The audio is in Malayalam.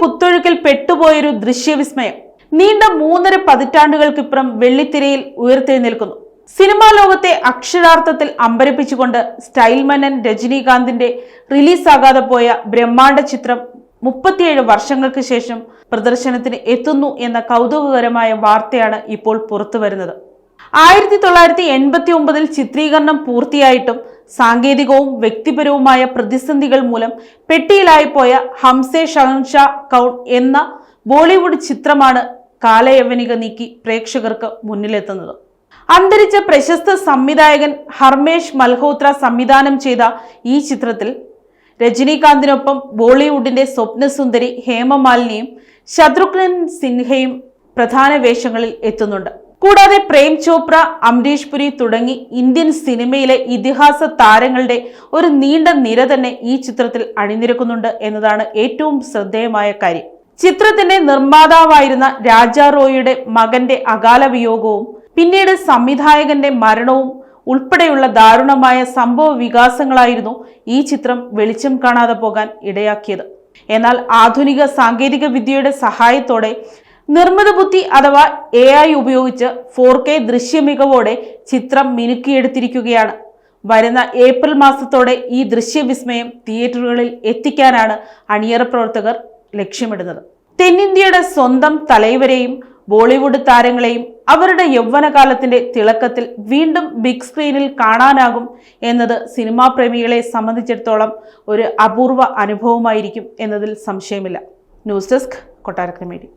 കുത്തൊഴുക്കിൽ പെട്ടുപോയൊരു ദൃശ്യവിസ്മയം. നീണ്ട മൂന്നര പതിറ്റാണ്ടുകൾക്കിപ്പുറം വെള്ളിത്തിരയിൽ ഉയർത്തെഴുന്നേൽക്കുന്നു. സിനിമാ ലോകത്തെ അക്ഷരാർത്ഥത്തിൽ അമ്പരപ്പിച്ചുകൊണ്ട് സ്റ്റൈൽ മന്നൻ രജനീകാന്തിന്റെ റിലീസാകാതെ പോയ ബ്രഹ്മാണ്ഡ ചിത്രം മുപ്പത്തിയേഴ് വർഷങ്ങൾക്ക് ശേഷം പ്രദർശനത്തിന് എത്തുന്നു എന്ന കൗതുകകരമായ വാർത്തയാണ് ഇപ്പോൾ പുറത്തു വരുന്നത് ആയിരത്തി തൊള്ളായിരത്തി എൺപത്തി ഒമ്പതിൽ ചിത്രീകരണം പൂർത്തിയായിട്ടും സാങ്കേതികവും വ്യക്തിപരവുമായ പ്രതിസന്ധികൾ മൂലം പെട്ടിയിലായിപ്പോയ ഹംസെ ഷഹൻഷാ കൗൺ എന്ന ബോളിവുഡ് ചിത്രമാണ് കാലയവനിക നീക്കി പ്രേക്ഷകർക്ക് മുന്നിലെത്തുന്നത്. അന്തരിച്ച പ്രശസ്ത സംവിധായകൻ ഹർമേഷ് മൽഹോത്ര സംവിധാനം ചെയ്ത ഈ ചിത്രത്തിൽ രജനീകാന്തിനൊപ്പം ബോളിവുഡിന്റെ സ്വപ്നസുന്ദരി ഹേമമാലിനിയും ശത്രുഘ്നൻ സിൻഹയും പ്രധാന വേഷങ്ങളിൽ എത്തുന്നുണ്ട്. കൂടാതെ പ്രേം ചോപ്ര അംരീഷ് പുരി തുടങ്ങി ഇന്ത്യൻ സിനിമയിലെ ഇതിഹാസ താരങ്ങളുടെ ഒരു നീണ്ട നിര തന്നെ ഈ ചിത്രത്തിൽ അണിനിരക്കുന്നുണ്ട് എന്നതാണ് ഏറ്റവും ശ്രദ്ധേയമായ കാര്യം. ചിത്രത്തിന്റെ നിർമ്മാതാവായിരുന്ന രാജാ റോയിയുടെ മകന്റെ അകാല വിയോഗവും പിന്നീട് സംവിധായകന്റെ മരണവും ഉൾപ്പെടെയുള്ള ദാരുണമായ സംഭവ വികാസങ്ങളായിരുന്നു ഈ ചിത്രം വെളിച്ചം കാണാതെ പോകാൻ ഇടയാക്കിയത്. എന്നാൽ ആധുനിക സാങ്കേതിക വിദ്യയുടെ സഹായത്തോടെ നിർമ്മിത ബുദ്ധി അഥവാ എ ഐ ഉപയോഗിച്ച് ഫോർ കെ ദൃശ്യമികവോടെ ചിത്രം മിനുക്കിയെടുത്തിരിക്കുകയാണ്. വരുന്ന ഏപ്രിൽ മാസത്തോടെ ഈ ദൃശ്യവിസ്മയം തിയേറ്ററുകളിൽ എത്തിക്കാനാണ് അണിയറ പ്രവർത്തകർ ലക്ഷ്യമിടുന്നത്. തെന്നിന്ത്യയുടെ സ്വന്തം തലൈവരെയും ബോളിവുഡ് താരങ്ങളെയും അവരുടെ യൗവനകാലത്തിന്റെ തിളക്കത്തിൽ വീണ്ടും ബിഗ് സ്ക്രീനിൽ കാണാനാകും എന്നത് സിനിമാ പ്രേമികളെ സംബന്ധിച്ചിടത്തോളം ഒരു അപൂർവ അനുഭവമായിരിക്കും എന്നതിൽ സംശയമില്ല. News desk Kottarakkara media.